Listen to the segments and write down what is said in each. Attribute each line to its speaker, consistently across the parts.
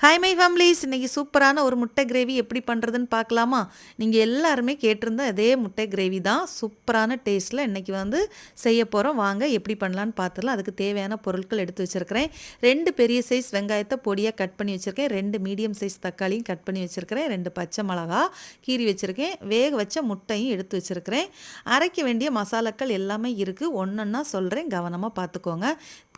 Speaker 1: Hi my families இன்றைக்கி சூப்பரான ஒரு முட்டை கிரேவி எப்படி பண்ணுறதுன்னு பார்க்கலாமா? நீங்கள் எல்லாருமே கேட்டிருந்த அதே முட்டை கிரேவி தான் சூப்பரான டேஸ்ட்டில் இன்றைக்கி வந்து செய்ய போகிறோம் வாங்க எப்படி பண்ணலான்னு பார்த்துடலாம். அதுக்கு தேவையான பொருட்கள் எடுத்து வச்சுருக்கிறேன். ரெண்டு பெரிய சைஸ் வெங்காயத்தை பொடியாக கட் பண்ணி வச்சுருக்கேன். ரெண்டு மீடியம் சைஸ் தக்காளியும் கட் பண்ணி வச்சுருக்கிறேன். ரெண்டு பச்சை மிளகா கீறி வச்சுருக்கேன். வேக வச்ச முட்டையும் எடுத்து வச்சுருக்கிறேன். அரைக்க வேண்டிய மசாலாக்கள் எல்லாமே இருக்குது ஒன்றொன்னா சொல்கிறேன் கவனமாக பார்த்துக்கோங்க.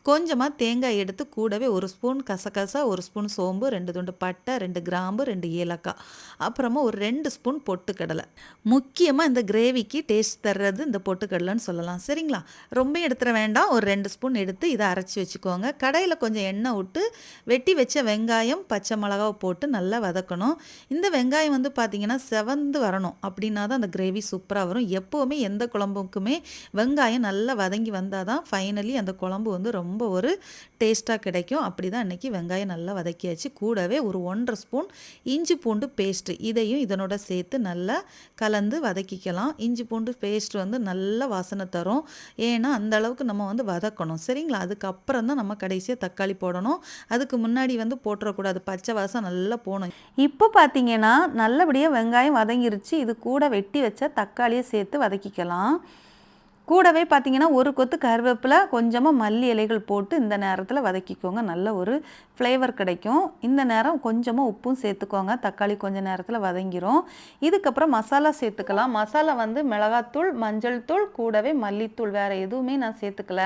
Speaker 1: கொஞ்சமாக தேங்காய் எடுத்து கூடவே ஒரு ஸ்பூன் கசகசா ஒரு ஸ்பூன் சோம்பு ரெண்டு துண்டு பட்டை ரெண்டு கிராம்பு ரெண்டு ஏலக்காய். அப்புறமா ஒரு ரெண்டு ஸ்பூன் பொட்டுக்கடலை. முக்கியமாக இந்த கிரேவிக்கு டேஸ்ட் தர்றது இந்த பொட்டுக்கடலைன்னு சொல்லலாம். சரிங்களா? ரொம்ப எடுத்துட வேண்டாம். ஒரு ரெண்டு ஸ்பூன் எடுத்து இதை அரைச்சி வச்சுக்கோங்க. கடையில் கொஞ்சம் எண்ணெய் விட்டு வெட்டி வச்ச வெங்காயம் பச்சை மிளகாவை போட்டு நல்லா வதக்கணும். இந்த வெங்காயம் வந்து பார்த்திங்கன்னா செவந்து வரணும். அப்படின்னா தான் அந்த கிரேவி சூப்பராக வரும். எப்போவுமே எந்த குழம்புக்குமே வெங்காயம் நல்லா வதங்கி வந்தால் தான் ஃபைனலி அந்த குழம்பு வந்து ரொம்ப ரொம்ப ஒரு டேஸ்ட்டாக கிடைக்கும். அப்படி தான் இன்றைக்கி வெங்காயம் நல்லா வதக்கியாச்சு. கூடவே ஒரு ஒன்றரை ஸ்பூன் இஞ்சி பூண்டு பேஸ்ட்டு இதையும் இதனோட சேர்த்து நல்லா கலந்து வதக்கிக்கலாம். இஞ்சி பூண்டு பேஸ்ட் வந்து நல்ல வாசனை தரும். ஏன்னா அந்த அளவுக்கு நம்ம வந்து வதக்கணும். சரிங்களா? அதுக்கப்புறம் தான் நம்ம கடைசியாக தக்காளி போடணும். அதுக்கு முன்னாடி வந்து போட்டுறக்கூடாது. பச்சை வாசம் நல்லா போகணும்
Speaker 2: இப்போ பார்த்தீங்கன்னா நல்லபடியாக வெங்காயம் வதங்கிருச்சு. இது கூட வெட்டி வச்ச தக்காளியை சேர்த்து வதக்கிக்கலாம். கூடவே பார்த்தீங்கன்னா ஒரு கொத்து கருவேப்பிலை கொஞ்சமாக மல்லி இலைகள் போட்டு இந்த நேரத்தில் வதக்கிக்கோங்க. நல்ல ஒரு ஃப்ளேவர் கிடைக்கும். இந்த நேரம் கொஞ்சமாக உப்பும் சேர்த்துக்கோங்க. தக்காளி கொஞ்சம் நேரத்தில் வதங்கிரும். இதுக்கப்புறம் மசாலா சேர்த்துக்கலாம். மசாலா வந்து மிளகாத்தூள் மஞ்சள் தூள் கூடவே மல்லித்தூள். வேறு எதுவுமே நான் சேர்த்துக்கல.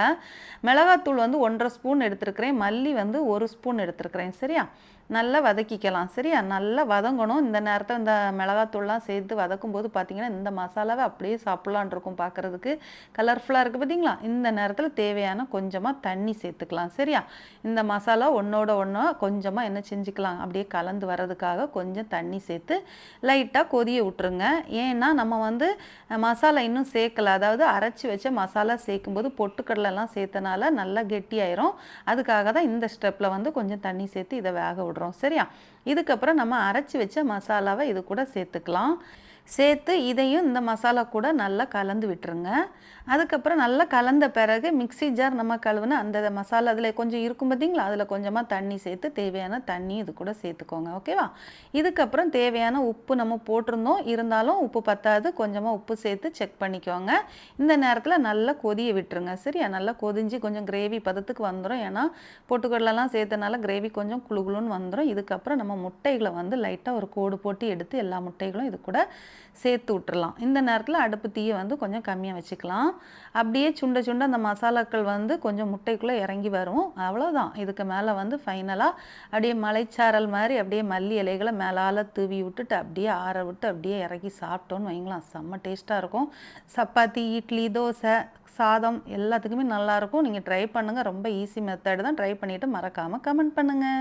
Speaker 2: மிளகாத்தூள் வந்து ஒன்றரை ஸ்பூன் எடுத்துருக்கிறேன். மல்லி வந்து ஒரு ஸ்பூன் எடுத்துருக்கிறேன். சரியா? நல்லா வதக்கிக்கலாம். சரியா? நல்லா வதங்கணும். இந்த நேரத்தில் இந்த மிளகாத்தூள்லாம் சேர்த்து வதக்கும் போது பார்த்தீங்கன்னா இந்த மசாலாவை அப்படியே சாப்பிட்லான் இருக்கும் பார்க்குறதுக்கு கலர்ஃபுல்லாக இருக்குது பார்த்தீங்களா இந்த நேரத்தில் தேவையான கொஞ்சமாக தண்ணி சேர்த்துக்கலாம். சரியா? இந்த மசாலா ஒன்றோட ஒன்றா கொஞ்சமாக என்ன செஞ்சுக்கலாம்? அப்படியே கலந்து வர்றதுக்காக கொஞ்சம் தண்ணி சேர்த்து லைட்டாக கொதிய விட்டுருங்க. ஏன்னா நம்ம வந்து மசாலா இன்னும் சேர்க்கல. அதாவது அரைச்சி வச்ச மசாலா சேர்க்கும்போது பொட்டுக்கடலைலாம் சேர்த்தனால நல்லா கெட்டியாயிரும். அதுக்காக தான் இந்த ஸ்டெப்பில் வந்து கொஞ்சம் தண்ணி சேர்த்து இதை வேக விடுறோம். சரியா? இதுக்கப்புறம் நம்ம அரைச்சி வச்ச மசாலாவை இது கூட சேர்த்துக்கலாம். சேர்த்து இதையும் இந்த மசாலா கூட நல்லா கலந்து விட்டுருங்க. அதுக்கப்புறம் நல்லா கலந்த பிறகு மிக்சி ஜார் நம்ம கழுவுனா அந்த மசாலா அதில் கொஞ்சம் இருக்கும் பார்த்தீங்களா அதில் கொஞ்சமாக தண்ணி சேர்த்து தேவையான தண்ணி இது கூட சேர்த்துக்கோங்க. ஓகேவா இதுக்கப்புறம் தேவையான உப்பு நம்ம போட்டிருந்தோம். இருந்தாலும் உப்பு பத்தாது. கொஞ்சமாக உப்பு சேர்த்து செக் பண்ணிக்கோங்க. இந்த நேரத்தில் நல்லா கொதிய விட்டுருங்க. சரியா? நல்லா கொதிஞ்சு கொஞ்சம் கிரேவி பதத்துக்கு வந்துடும் ஏன்னா பொட்டுக்கடலாம் சேர்த்தனால கிரேவி கொஞ்சம் குழுகுலுன்னு வந்துடும் இதுக்கப்புறம் நம்ம முட்டைகளை வந்து லைட்டாக ஒரு கோடு போட்டு எடுத்து எல்லா முட்டைகளும் இது கூட சேர்த்து விட்டுறலாம். இந்த நேரத்தில் அடுப்பு தீயை வந்து கொஞ்சம் கம்மியாக வச்சுக்கலாம். அப்படியே சுண்ட சுண்ட அந்த மசாலாக்கள் வந்து கொஞ்சம் முட்டைக்குள்ளே இறங்கி வரும். அவ்வளோதான் இதுக்கு மேலே வந்து ஃபைனலாக அப்படியே மலைச்சாரல் மாதிரி அப்படியே மல்லி இலைகளை மேலால் தூவி விட்டுட்டு அப்படியே ஆற விட்டு அப்படியே இறக்கி சாப்பிட்டோன்னு வைங்களாம் செம்ம டேஸ்ட்டாக இருக்கும். சப்பாத்தி இட்லி தோசை சாதம் எல்லாத்துக்குமே நல்லாயிருக்கும் நீங்கள் ட்ரை பண்ணுங்கள் ரொம்ப ஈஸி மெத்தடு தான். ட்ரை பண்ணிவிட்டு மறக்காமல் கமெண்ட் பண்ணுங்கள்